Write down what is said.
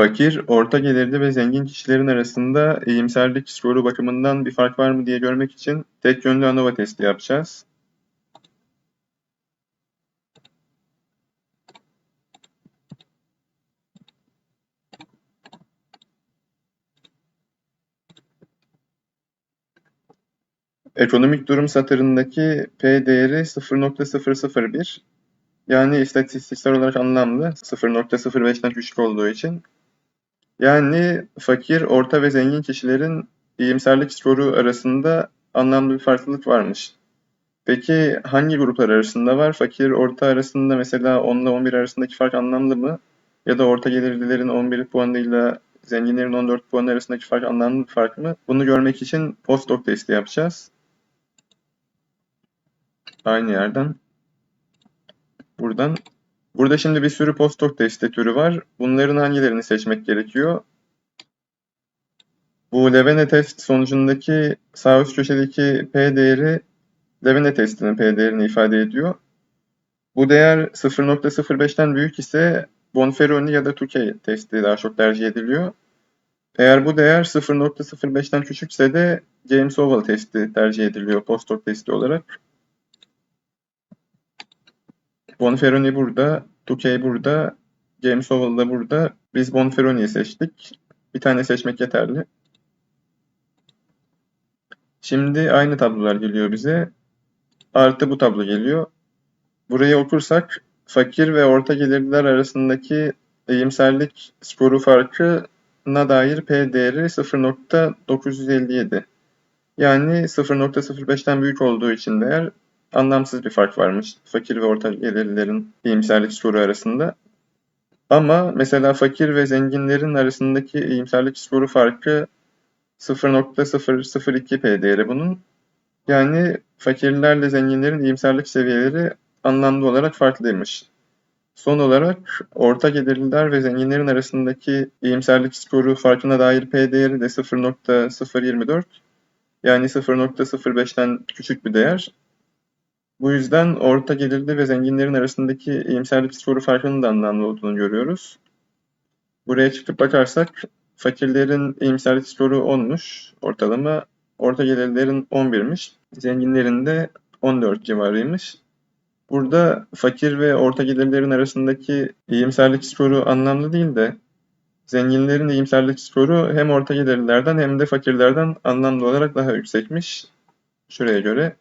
Fakir, orta gelirli ve zengin kişilerin arasında iyimserlik skoru bakımından bir fark var mı diye görmek için tek yönlü ANOVA testi yapacağız. Ekonomik durum satırındaki P değeri 0.001 yani istatistiksel olarak anlamlı 0.05'ten küçük olduğu için. Yani fakir, orta ve zengin kişilerin iyimserlik skoru arasında anlamlı bir farklılık varmış. Peki hangi gruplar arasında var? Fakir, orta arasında mesela 10 ile 11 arasındaki fark anlamlı mı? Ya da orta gelirlilerin 11 puanıyla zenginlerin 14 puan arasındaki fark anlamlı bir fark mı? Bunu görmek için post-doc testi yapacağız. Aynı yerden. Buradan. Burada şimdi bir sürü postdoc testi türü var. Bunların hangilerini seçmek gerekiyor? Bu Levene test sonucundaki sağ üst köşedeki P değeri Levene testinin P değerini ifade ediyor. Bu değer 0.05'ten büyük ise Bonferroni ya da Tukey testi daha çok tercih ediliyor. Eğer bu değer 0.05'ten küçükse de James Oval testi tercih ediliyor postdoc testi olarak. Bonferroni burada, Tukey burada, James Oval da burada. Biz Bonferroni'yi seçtik. Bir tane seçmek yeterli. Şimdi aynı tablolar geliyor bize. Artı bu tablo geliyor. Burayı okursak fakir ve orta gelirliler arasındaki iyimserlik skoru farkına dair P değeri 0.957. Yani 0.05'ten büyük olduğu için değer anlamsız bir fark varmış fakir ve orta gelirlilerin iyimserlik skoru arasında. Ama mesela fakir ve zenginlerin arasındaki iyimserlik skoru farkı 0.002 P değeri bunun. Yani fakirlerle zenginlerin iyimserlik seviyeleri anlamlı olarak farklıymış. Son olarak orta gelirliler ve zenginlerin arasındaki iyimserlik skoru farkına dair P değeri de 0.024. Yani 0.05'ten küçük bir değer. Bu yüzden orta gelirli ve zenginlerin arasındaki iyimserlik skoru farkının da anlamlı olduğunu görüyoruz. Buraya çıkıp bakarsak fakirlerin iyimserlik skoru 10'muş ortalama. Orta gelirlerin 11'miş. Zenginlerin de 14 civarıymış. Burada fakir ve orta gelirlerin arasındaki iyimserlik skoru anlamlı değil de zenginlerin iyimserlik skoru hem orta gelirlerden hem de fakirlerden anlamlı olarak daha yüksekmiş. Şuraya göre